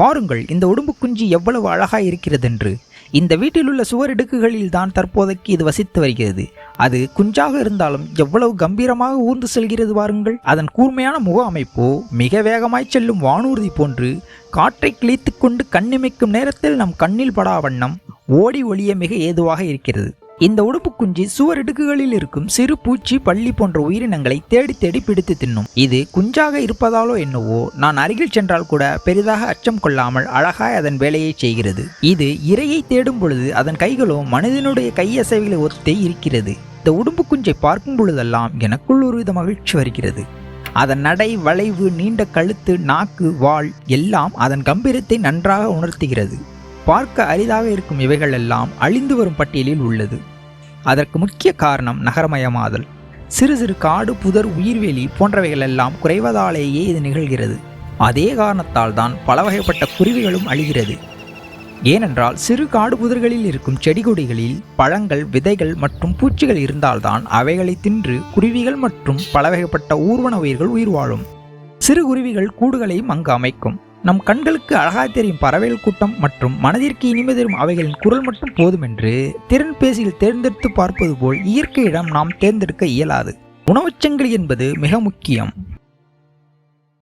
பாருங்கள் இந்த உடும்பு குஞ்சு எவ்வளவு அழகாய் இருக்கிறதென்று. இந்த வீட்டிலுள்ள சுவரிடுக்குகளில் தான் தற்போதைக்கு இது வசித்து வருகிறது. அது குஞ்சாக இருந்தாலும் எவ்வளவு கம்பீரமாக ஊர்ந்து செல்கிறது பாருங்கள். அதன் கூர்மையான முக அமைப்போ மிக வேகமாய் செல்லும் வானூர்தி போன்று காற்றை கிழித்து கொண்டு கண்ணிமைக்கும் நேரத்தில் நம் கண்ணில் படா வண்ணம் ஓடி ஒளிய மிக ஏதுவாக இருக்கிறது. இந்த உடுப்பு குஞ்சு சுவரிடுக்குகளில் இருக்கும் சிறு பூச்சி பள்ளி போன்ற உயிரினங்களை தேடி தேடி பிடித்து தின்னும். இது குஞ்சாக இருப்பதாலோ என்னவோ நான் அருகில் சென்றால் கூட பெரிதாக அச்சம் கொள்ளாமல் அழகாய் அதன் வேலையை செய்கிறது. இது இரையை தேடும் பொழுது அதன் கைகளோ மனிதனுடைய கையசைவுகளை ஒத்தே இருக்கிறது. இந்த உடும்பு குஞ்சை பார்க்கும் பொழுதெல்லாம் எனக்குள் ஒருவித மகிழ்ச்சி வருகிறது. அதன் நடை வளைவு நீண்ட கழுத்து நாக்கு வாள் எல்லாம் அதன் கம்பீரத்தை நன்றாக உணர்த்துகிறது. பார்க்க அரிதாக இருக்கும் இவைகள் எல்லாம் அழிந்து வரும் பட்டியலில் உள்ளது. அதற்கு முக்கிய காரணம் நகரமயமாதல். சிறு சிறு காடு புதர் உயிர்வேலி போன்றவைகள் எல்லாம் குறைவதாலேயே இது நிகழ்கிறது. அதே காரணத்தால் தான் பல வகைப்பட்ட குருவிகளும் அழிகிறது. ஏனென்றால் சிறு காடு புதர்களில் இருக்கும் செடி கொடிகளில் பழங்கள் விதைகள் மற்றும் பூச்சிகள் இருந்தால்தான் அவைகளை தின்று குருவிகள் மற்றும் பல வகைப்பட்ட ஊர்வன உயிர்கள் உயிர் வாழும். சிறு குருவிகள் கூடுகளையும் அங்கு அமைக்கும். நம் கண்களுக்கு அழகாய் தெரியும் பறவைகள் கூட்டம் மற்றும் மனதிற்கு இனிமை தரும் அவைகளின் குரல் மட்டும் போதுமென்று திறன் பேசியில் தேர்ந்தெடுத்து பார்ப்பது போல் இயற்கையிடம் நாம் தேர்ந்தெடுக்க இயலாது. உணவுச்சங்கிலி என்பது மிக முக்கியம்.